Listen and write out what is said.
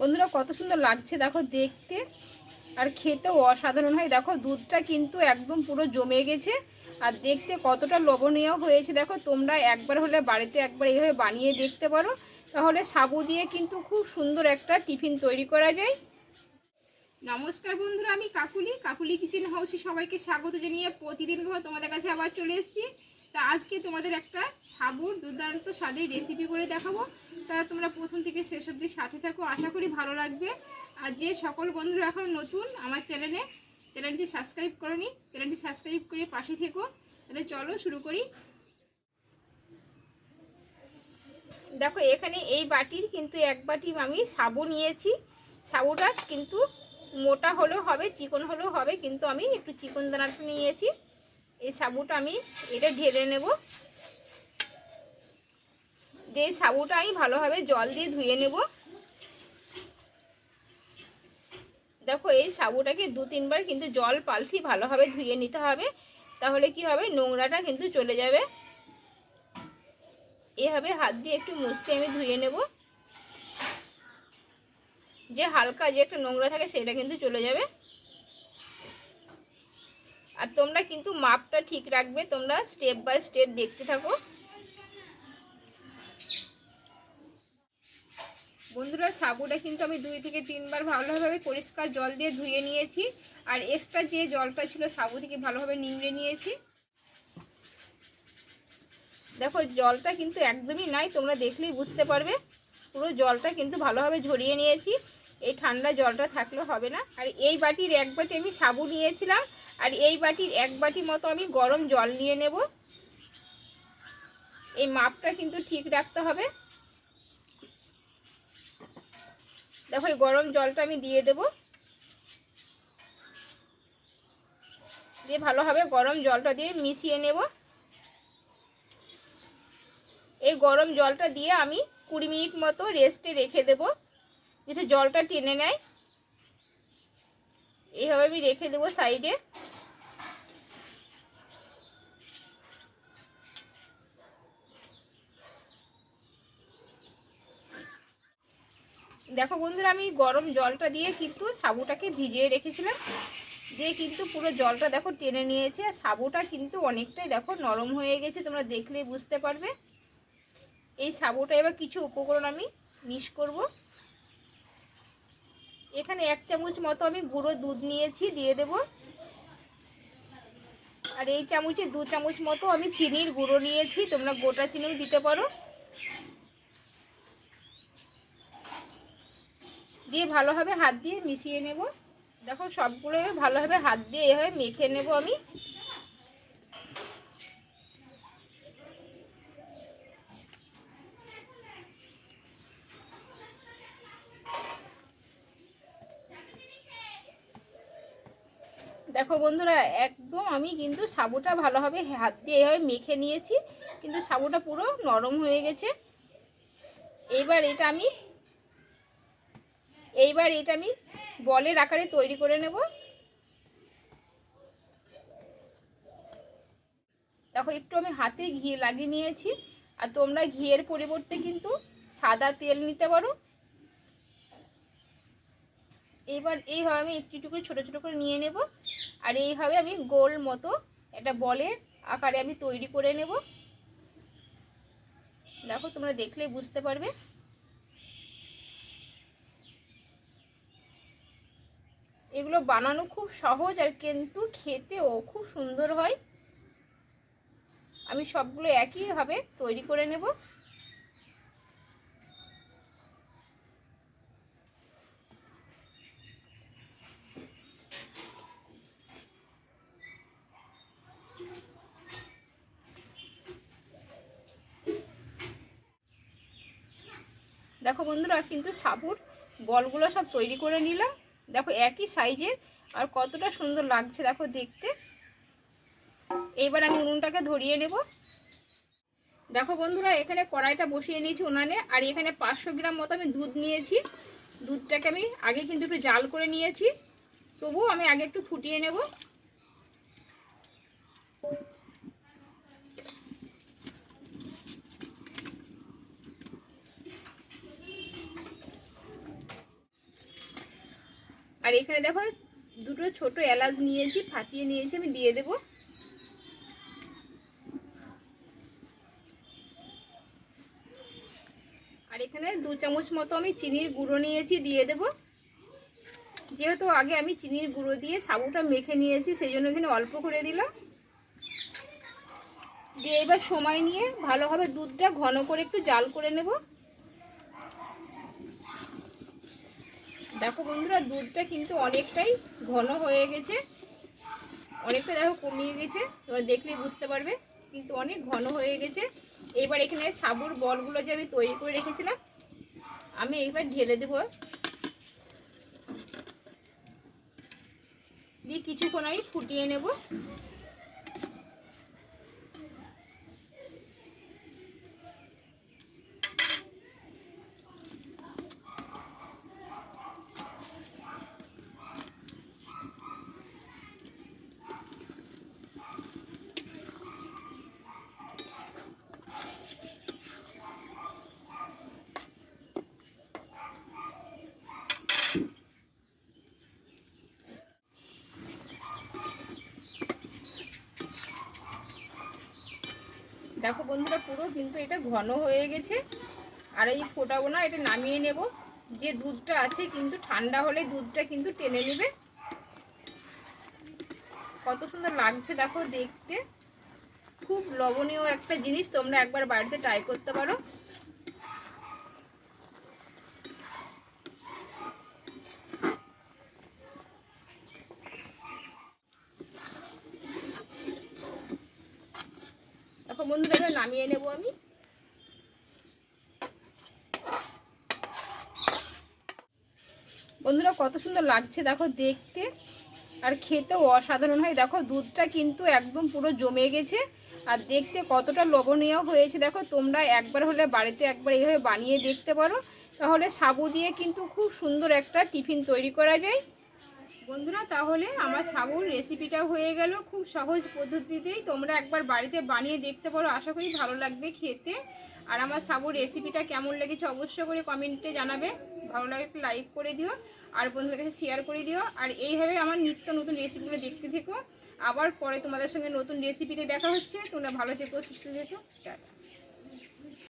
বন্ধুরা, কত সুন্দর লাগছে দেখো দেখতে। আর খেতেও অসাধারণ হয়। দেখো, দুধটা কিন্তু একদম পুরো জমে গেছে। আর দেখতে কতটা লোভনীয় হয়েছে। দেখো, তোমরা একবার হলে বাড়িতে একবার এইভাবে বানিয়ে দেখতে পারো। তাহলে সাবু দিয়ে কিন্তু খুব সুন্দর একটা টিফিন তৈরি করা যায়। নমস্কার বন্ধুরা, আমি কাকুলি। কাকুলি কিচেন হাউসে সবাইকে স্বাগত জানিয়ে প্রতিদিন তোমাদের কাছে আবার চলে এসেছি। তা আজকে তোমাদের একটা সাবুর দুর্দান্ত স্বাদের রেসিপি করে দেখাবো। তা তোমরা প্রথম থেকে শেষ অবধি সাথে থাকো, আশা করি ভালো লাগবে। আর যে সকল বন্ধুরা এখন নতুন আমার চ্যানেলে চ্যানেলটি সাবস্ক্রাইব করনি চ্যানেলটি সাবস্ক্রাইব করে পাশে থেকো। তাহলে চলো শুরু করি। দেখো, এখানে এই বাটির কিন্তু এক বাটি আমি সাবু নিয়েছি। সাবুটা কিন্তু মোটা হলেও হবে, চিকন হলেও হবে, কিন্তু আমি একটু চিকন দানাটা নিয়েছি। এই সাবুটা আমি এটা ঢেলে নেব। যে সাবুটা আমি ভালোভাবে জল দিয়ে ধুয়ে নেব। দেখো, এই সাবুটাকে দু তিনবার কিন্তু জল পাল্টি ভালোভাবে ধুয়ে নিতে হবে। তাহলে কি হবে? নোংরাটা কিন্তু চলে যাবে। এভাবে হাত দিয়ে একটু মুছতে আমি ধুয়ে নেব। যে হালকা যে একটা নোংরা থাকে সেটা কিন্তু চলে যাবে। আর তোমরা কিন্তু মাপটা ঠিক রাখবে, তোমরা স্টেপ বাই স্টেপ দেখতে থাকো। বন্ধুরা, সাবুটা কিন্তু আমি দুই থেকে তিনবার ভালোভাবে পরিষ্কার জল দিয়ে ধুয়ে নিয়েছি। আর এক্সট্রা যে জলটা ছিল, সাবু থেকে ভালোভাবে নিংড়ে নিয়েছি। দেখো, জলটা কিন্তু একদমই নাই, তোমরা দেখলেই বুঝতে পারবে। পুরো জলটা কিন্তু ভালোভাবে ঝরিয়ে নিয়েছি। এই ঠান্ডা জলটা থাকলে হবে না। আর এই বাটির এক বাটি আমি সাবু নিয়েছিলাম, আর এই বাটির এক বাটি মতো আমি গরম জল নিয়ে নেব। এই মাপটা কিন্তু ঠিক রাখতে হবে। দেখো, এই গরম জলটা আমি দিয়ে দেব। দিয়ে ভালোভাবে গরম জলটা দিয়ে মিশিয়ে নেব। এই গরম জলটা দিয়ে আমি কুড়ি মিনিট মতো রেস্টে রেখে দেব। যাতে জলটা টেনে নেয়। এইভাবে আমি রেখে দেবো সাইডে। দেখো বন্ধুরা, আমি গরম জলটা দিয়ে কিন্তু সাবুটাকে ভিজিয়ে রেখেছিলাম। দিয়ে কিন্তু পুরো জলটা দেখো টেনে নিয়েছে। আর সাবুটা কিন্তু অনেকটাই দেখো নরম হয়ে গেছে, তোমরা দেখলেই বুঝতে পারবে। এই সাবুটা এবার কিছু উপকরণ আমি মিক্স করব। এখানে এক চামচ মতো আমি গুঁড়ো দুধ নিয়েছি, দিয়ে দেব। আর এই চামচে দু চামচ মতো আমি চিনির গুঁড়ো নিয়েছি, তোমরা গোটা চিনিও দিতে পারো। দিয়ে ভালোভাবে হাত দিয়ে মিশিয়ে নেব। দেখো সবগুলো ভালোভাবে হাত দিয়ে এভাবে মেখে নেব আমি। দেখো বন্ধুরা, একদম আমি কিন্তু সাবুটা ভালোভাবে হাত দিয়ে এভাবে মেখে নিয়েছি, কিন্তু সাবুটা পুরো নরম হয়ে গেছে। এইবার এটা আমি, এইবার এটা আমি বলের আকারে তৈরি করে নেব। দেখো, একটু আমি হাতে ঘি লাগিয়ে নিয়েছি, আর তোমরা ঘিয়ের পরিবর্তে কিন্তু সাদা তেল নিতে পারো। এইবার এইভাবে আমি একটু একটু করে ছোটো ছোটো করে নিয়ে নেব। আর এইভাবে আমি গোল মতো একটা বলের আকারে আমি তৈরি করে নেব। দেখো, তোমরা দেখলেই বুঝতে পারবে। এগুলো বানানো খুব সহজ আর কিন্তু খেতেও খুব সুন্দর হয়। আমি সবগুলো একইভাবে তৈরি করে নেব। দেখো বন্ধুরা, কিন্তু সাবুর বলগুলো সব তৈরি করে নিলাম। দেখো একই সাইজের, আর কতটা সুন্দর লাগছে দেখো দেখতে। এইবার আমি উনুনটাকে ধরিয়ে নেব। দেখো বন্ধুরা, এখানে কড়াইটা বসিয়ে নিয়েছি উনানে, আর এখানে পাঁচশো গ্রাম মতো আমি দুধ নিয়েছি। দুধটাকে আমি আগে কিন্তু একটু জাল করে নিয়েছি। তবুও আমি আগে একটু ফুটিয়ে নেব। আর এখানে দেখো, দুটো ছোট এলাচ নিয়েছি, ফাটিয়ে নিয়েছি, আমি দিয়ে দেব। আর এখানে দু চামচ মতো আমি চিনির গুঁড়ো নিয়েছি, দিয়ে দেব। যেহেতু আগে আমি চিনির গুঁড়ো দিয়ে সাবুটা মেখে নিয়েছি, সেই জন্য এখানে অল্প করে দিলাম। দিয়ে এবার সময় নিয়ে ভালোভাবে দুধটা ঘন করে একটু জাল করে নেব। দেখো বন্ধুরা, দুধটা কিন্তু অনেকটাই ঘন হয়ে গেছে। অনেকটা দেখো কমিয়ে গেছে, তোমরা দেখলেই বুঝতে পারবে, কিন্তু অনেক ঘন হয়ে গেছে। এবার এখানে সাবুর বলগুলো যে আমি তৈরি করে রেখেছিলাম, আমি এইবার ঢেলে দেবো। দিয়ে কিছুক্ষণ আমি ফুটিয়ে নেব দেখো বন্ধুরা পুরো, কিন্তু এটা ঘন হয়ে গেছে। আর এই ফোটাবো না, এটা নামিয়ে নেব। যে দুধটা আছে, কিন্তু ঠান্ডা হলে দুধটা কিন্তু টেনে নেবে। কত সুন্দর লাগছে, দেখো, দেখতে। খুব লবণীয় একটা জিনিস, তোমরা একবার বাড়িতে ট্রাই করতে পারো। বন্ধুরা, নামিয়ে নেব আমি। বন্ধুরা, কত সুন্দর লাগছে, দেখো দেখতে। আর খেতেও অসাধারণ হয়। দেখো, দুধটা কিন্তু একদম পুরো জমে গেছে। আর দেখতে কতটা লোভনীয় হয়েছে। দেখো, তোমরা একবার হলে বাড়িতে একবার এইভাবে বানিয়ে দেখতে পারো। তাহলে সাবু দিয়ে কিন্তু খুব সুন্দর একটা টিফিন তৈরি করা যায়। বন্ধুরা, তাহলে আমার সাবুর রেসিপিটা হয়ে গেল। খুব সহজ পদ্ধতিতেই তোমরা একবার বাড়িতে বানিয়ে দেখতে পারো। আশা করি ভালো লাগবে খেতে। আর আমার সাবুর রেসিপিটা কেমন লেগেছে অবশ্যই করে কমেন্টে জানাবে। ভালো লাগে একটু লাইক করে দিও আর বন্ধুদের কাছে শেয়ার করে দিও। আর এইভাবে আমার নিত্য নতুন রেসিপিগুলো দেখতে থেকো। আবার পরে তোমাদের সঙ্গে নতুন রেসিপিতে দেখা হচ্ছে। তোমরা ভালো থেকো, সুস্থ থেকো। টাটা।